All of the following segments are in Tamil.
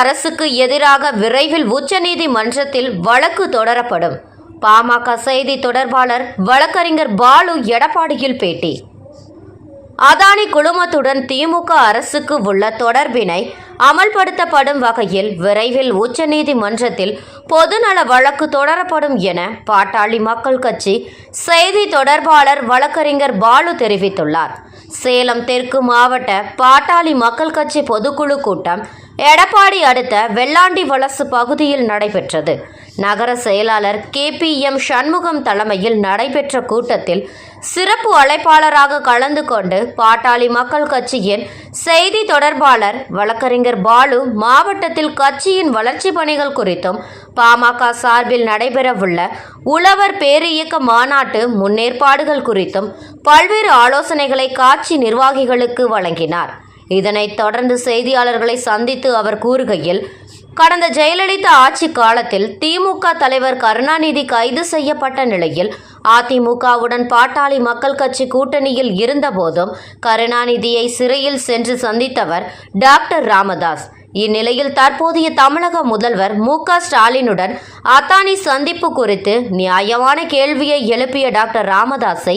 அரசுக்கு எதிராக விரைவில் உச்சநீதிமன்றத்தில் வழக்கு தொடரப்படும். பாமக செய்தி தொடர்பாளர் வழக்கறிஞர் பாலு எடப்பாடியில் பேட்டி. அதானி குழுமத்துடன் திமுக அரசுக்கு உள்ள தொடர்பினை அமல்படுத்தப்படும் வகையில் விரைவில் உச்சநீதிமன்றத்தில் பொதுநல வழக்கு தொடரப்படும் என பாட்டாளி மக்கள் கட்சி செய்தி தொடர்பாளர் வழக்கறிஞர் பாலு தெரிவித்துள்ளார். சேலம் தெற்கு மாவட்ட பாட்டாளி மக்கள் கட்சி பொதுக்குழு கூட்டம் எடப்பாடி அடுத்த வெள்ளாண்டி வலசு பகுதியில் நடைபெற்றது. நகர செயலாளர் கே பி எம் சண்முகம் தலைமையில் நடைபெற்ற கூட்டத்தில் சிறப்பு அழைப்பாளராக கலந்து கொண்டு பாட்டாளி மக்கள் கட்சியின் செய்தி தொடர்பாளர் வழக்கறிஞர் பாலு மாவட்டத்தில் கட்சியின் வளர்ச்சி பணிகள் குறித்தும் பாமக சார்பில் நடைபெறவுள்ள உழவர் பேரியக்க மாநாட்டு முன்னேற்பாடுகள் குறித்தும் பல்வேறு ஆலோசனைகளை காட்சி நிர்வாகிகளுக்கு வழங்கினார். இதனைத் தொடர்ந்து செய்தியாளர்களை சந்தித்து அவர் கூறுகையில் கடந்த ஜெயலலிதா ஆட்சி காலத்தில் திமுக தலைவர் கருணாநிதி கைது செய்யப்பட்ட நிலையில் அதிமுகவுடன் பாட்டாளி மக்கள் கட்சி கூட்டணியில் இருந்தபோதும் கருணாநிதியை சிறையில் சென்று சந்தித்தவர் டாக்டர் ராமதாஸ். இந்நிலையில் தற்போதைய தமிழக முதல்வர் மு க ஸ்டாலினுடன் அத்தானி சந்திப்பு குறித்து நியாயமான கேள்வியை எழுப்பிய டாக்டர் ராமதாஸை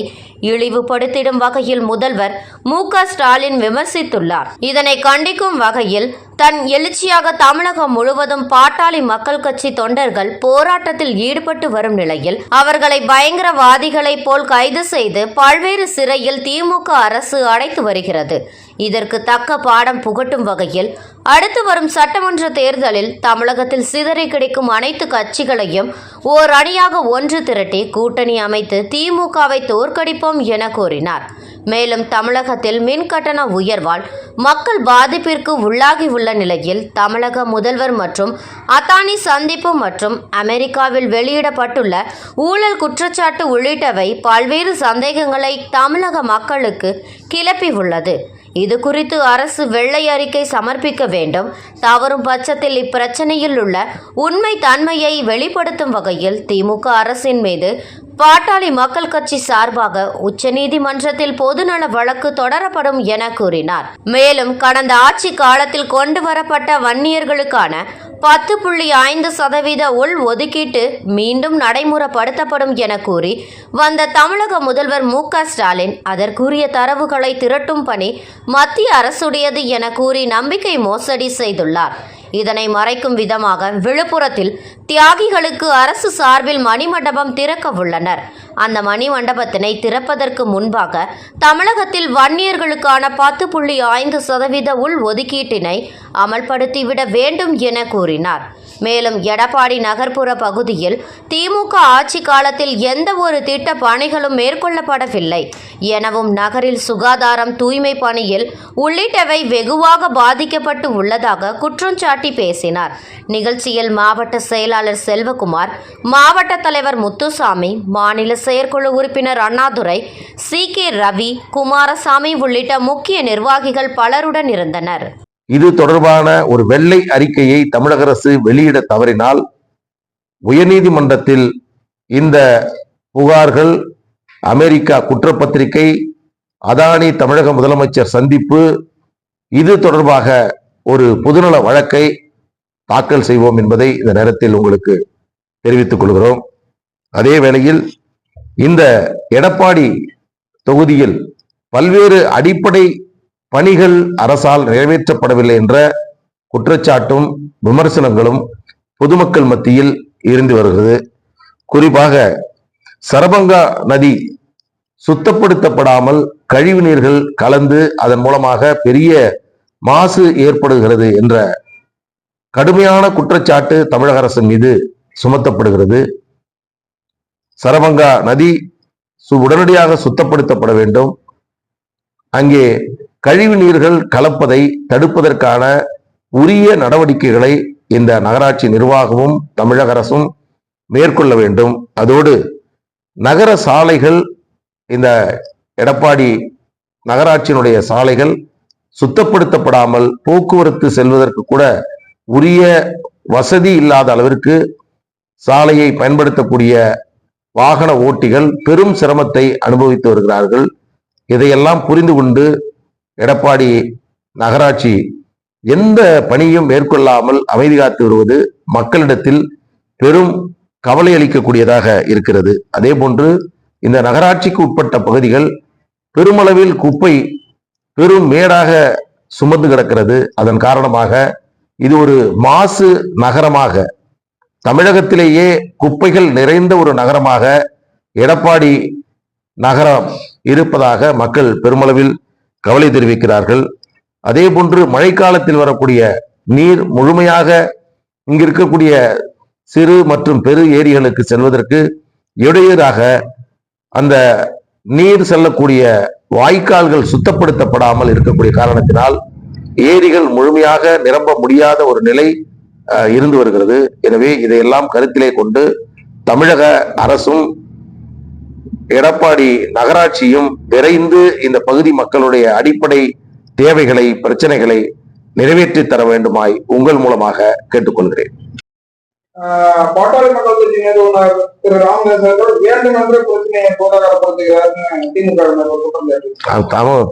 இழிவுபடுத்திடும் வகையில் முதல்வர் மு க ஸ்டாலின் விமர்சித்துள்ளார். இதனை கண்டிக்கும் வகையில் தன் எழுச்சியாக தமிழகம் முழுவதும் பாட்டாளி மக்கள் கட்சி தொண்டர்கள் போராட்டத்தில் ஈடுபட்டு வரும் நிலையில் அவர்களை பயங்கரவாதிகளைப் போல் கைது செய்து பல்வேறு சிறையில் திமுக அரசு அடைத்து வருகிறது. இதற்கு தக்க பாடம் புகட்டும் வகையில் அடுத்து வரும் சட்டமன்ற தேர்தலில் தமிழகத்தில் சிதறி கிடைக்கும் அனைத்து கட்சிகளையும் ஓர் அணியாக ஒன்று திரட்டி கூட்டணி அமைத்து திமுகவை தோற்கடிப்போம் என கூறினார். மேலும் தமிழகத்தில் மின் கட்டண உயர்வால் மக்கள் பாதிப்பிற்கு உள்ளாகி உள்ள நிலையில் தமிழக முதல்வர் மற்றும் அத்தானி சந்திப்பு மற்றும் அமெரிக்காவில் வெளியிடப்பட்டுள்ள ஊழல் குற்றச்சாட்டு உள்ளிட்டவை பல்வேறு சந்தேகங்களை தமிழக மக்களுக்கு கிளப்பி உள்ளது இது குறித்து அரசு வெள்ளை அறிக்கை சமர்ப்பிக்க வேண்டும். தவறும் பட்சத்தில் இப்பிரச்சனையில் உள்ள உண்மை தன்மையை வெளிப்படுத்தும் வகையில் திமுக அரசின் மீது பாட்டாளி மக்கள் கட்சி சார்பாக உச்சநீதிமன்றத்தில் பொதுநல வழக்கு தொடரப்படும் என கூறினார். மேலும் கடந்த ஆட்சி காலத்தில் கொண்டு வரப்பட்ட வன்னியர்களுக்கான பத்து புள்ளி ஐந்து சதவீத உள் ஒதுக்கீட்டு மீண்டும் நடைமுறைப்படுத்தப்படும் என கூறி வந்த தமிழக முதல்வர் மு க ஸ்டாலின் அதற்குரிய தரவுகளை திரட்டும் பணி மத்திய அரசுடையது என கூறி நம்பிக்கை மோசடி செய்துள்ளார். இதனை மறைக்கும் விதமாக விழுப்புரத்தில் தியாகிகளுக்கு அரசு சார்பில் மணிமண்டபம் திறக்க உள்ளனர். அந்த மணிமண்டபத்தினை திறப்பதற்கு முன்பாக தமிழகத்தில் வன்னியர்களுக்கான பத்து புள்ளி ஐந்து சதவீத உள் ஒதுக்கீட்டினை அமல்படுத்திவிட வேண்டும் என கூறினார். மேலும் எடப்பாடி நகர்ப்புற பகுதியில் திமுக ஆட்சி காலத்தில் எந்த ஒரு திட்ட பணிகளும் மேற்கொள்ளப்படவில்லை. எனவும் நகரில் சுகாதாரம் தூய்மை பணியில் உள்ளிட்டவை வெகுவாக பாதிக்கப்பட்டு உள்ளதாக குற்றஞ்சாட்டி பேசினார். நிகழ்ச்சியில் மாவட்ட செயலாளர் செல்வகுமார் மாவட்ட தலைவர் முத்துசாமி மாநில செயற்குழு உறுப்பினர் அண்ணாதுரை சி கே ரவி குமாரசாமி உள்ளிட்ட முக்கிய நிர்வாகிகள் பலருடன் இருந்தனர். இது தொடர்பான ஒரு வெள்ளை அறிக்கையை தமிழக அரசு வெளியிட தவறினால் உயர்நீதிமன்றத்தில் இந்த புகார்கள் அமெரிக்கா குற்றப்பத்திரிகை அதானி தமிழக முதலமைச்சர் சந்திப்பு இது தொடர்பாக ஒரு பொதுநல வழக்கை தாக்கல் செய்வோம் என்பதை இந்த நேரத்தில் உங்களுக்கு தெரிவித்துக் கொள்கிறோம். அதே வேளையில் இந்த எடப்பாடி தொகுதியில் பல்வேறு அடிப்படை பணிகள் அரசால் நிறைவேற்றப்படவில்லை என்ற குற்றச்சாட்டும் விமர்சனங்களும் பொதுமக்கள் மத்தியில் இருந்து வருகிறது. குறிப்பாக சரபங்கா நதி சுத்தப்படுத்தப்படாமல் கழிவு நீர்கள் கலந்து அதன் மூலமாக பெரிய மாசு ஏற்படுகிறது என்ற கடுமையான குற்றச்சாட்டு தமிழக அரசின் மீது சுமத்தப்படுகிறது. சரபங்கா நதி சு- உடனடியாக சுத்தப்படுத்தப்பட வேண்டும். அங்கே கழிவு நீர்கள் கலப்பதை தடுப்பதற்கான உரிய நடவடிக்கைகளை இந்த நகராட்சி நிர்வாகமும் தமிழக அரசும் மேற்கொள்ள வேண்டும். அதோடு நகர சாலைகள் இந்த எடப்பாடி நகராட்சியினுடைய சாலைகள் சுத்தப்படுத்தப்படாமல் போக்குவரத்து செல்வதற்கு கூட உரிய வசதி இல்லாத அளவிற்கு சாலையை பயன்படுத்தக்கூடிய வாகன ஓட்டிகள் பெரும் சிரமத்தை அனுபவித்து வருகிறார்கள். இதையெல்லாம் புரிந்து கொண்டு எடப்பாடி நகராட்சி எந்த பணியும் மேற்கொள்ளாமல் அமைதி காத்து வருவது மக்களிடத்தில் பெரும் கவலை அளிக்கக்கூடியதாக இருக்கிறது. அதே போன்று இந்த நகராட்சிக்கு உட்பட்ட பகுதிகள் பெருமளவில் குப்பை பெரும் மேடாக சுமந்து கிடக்கிறது. அதன் காரணமாக இது ஒரு மாசு நகரமாக தமிழகத்திலேயே குப்பைகள் நிறைந்த ஒரு நகரமாக எடப்பாடி நகரம் இருப்பதாக மக்கள் பெருமளவில் கவலை தெரிவிக்கிறார்கள். அதே போன்று மழைக்காலத்தில் வரக்கூடிய நீர் முழுமையாக இங்கு இருக்கக்கூடிய சிறு மற்றும் பெரு ஏரிகளுக்கு செல்வதற்கு இடையூறாக அந்த நீர் செல்லக்கூடிய வாய்க்கால்கள் சுத்தப்படுத்தப்படாமல் இருக்கக்கூடிய காரணத்தினால் ஏரிகள் முழுமையாக நிரம்ப முடியாத ஒரு நிலை இருந்து வருகிறது. எனவே இதையெல்லாம் கருத்திலே கொண்டு தமிழக அரசும் எடப்பாடி நகராட்சியும் விரைந்து இந்த பகுதி மக்களுடைய அடிப்படை தேவைகளை பிரச்சனைகளை நிறைவேற்றி தர வேண்டுமாய் உங்கள் மூலமாக கேட்டுக்கொள்கிறேன். பாட்டாளி மக்கள் நிறுவனர் திரு ராமதாஸ் அவர்கள் பிரச்சனையை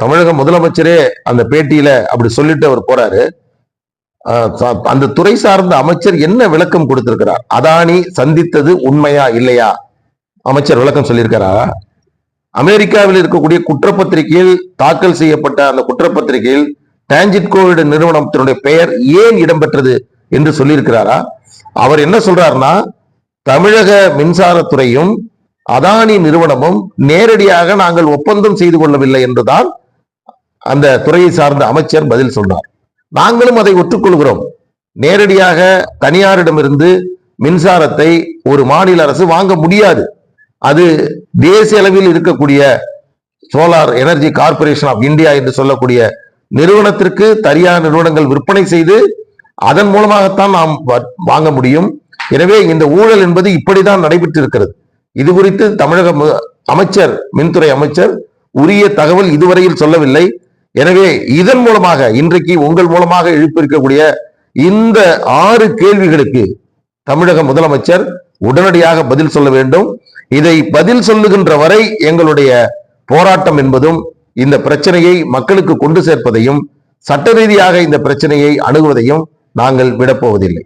தமிழக முதலமைச்சரே அந்த பேட்டியில அப்படி சொல்லிட்டு அவர் போறாரு. அந்த துறை சார்ந்த அமைச்சர் என்ன விளக்கம் கொடுத்திருக்கிறார்? அதானி சந்தித்தது உண்மையா இல்லையா? அமைச்சர் விளக்கம் சொல்லியிருக்காரா? அமெரிக்காவில் இருக்கக்கூடிய குற்றப்பத்திரிகையில் தாக்கல் செய்யப்பட்ட அந்த குற்றப்பத்திரிகையில் டான்ஜிட் கோவிட் நிறுவனத்தினுடைய பெயர் ஏன் இடம்பெற்றது என்று சொல்லியிருக்கிறாரா? அவர் என்ன சொல்றாருன்னா தமிழக மின்சாரத்துறையும் அதானி நிறுவனமும் நேரடியாக நாங்கள் ஒப்பந்தம் செய்து கொள்ளவில்லை என்றுதான் அந்த துறையை சார்ந்த அமைச்சர் பதில் சொன்னார். நாங்களும் அதை ஒற்றுக்கொள்கிறோம் நேரடியாக தனியாரிடமிருந்து மின்சாரத்தை ஒரு மாநில அரசு வாங்க முடியாது. அது தேசிய அளவில் இருக்கக்கூடிய solar energy corporation of India என்று சொல்லக்கூடிய நிறுவனத்திற்கு தனியார் நிறுவனங்கள் விற்பனை செய்து அதன் மூலமாகத்தான் நாம் வாங்க முடியும். எனவே இந்த ஊழல் என்பது இப்படிதான் நடைபெற்று இருக்கிறது இது குறித்து தமிழக அமைச்சர் மின்துறை அமைச்சர் உரிய தகவல் இதுவரையில் சொல்லவில்லை. எனவே இதன் மூலமாக இன்றைக்கு உங்கள் மூலமாக எழுப்பியிருக்கக்கூடிய இந்த ஆறு கேள்விகளுக்கு தமிழக முதலமைச்சர் உடனடியாக பதில் சொல்ல வேண்டும். இதை பதில் சொல்லுகின்ற வரை எங்களுடைய போராட்டம் என்பதும் இந்த பிரச்சனையை மக்களுக்கு கொண்டு சேர்ப்பதையும் சட்ட ரீதியாக இந்த பிரச்சனையை அணுகுவதையும் நாங்கள் விடப்போவதில்லை.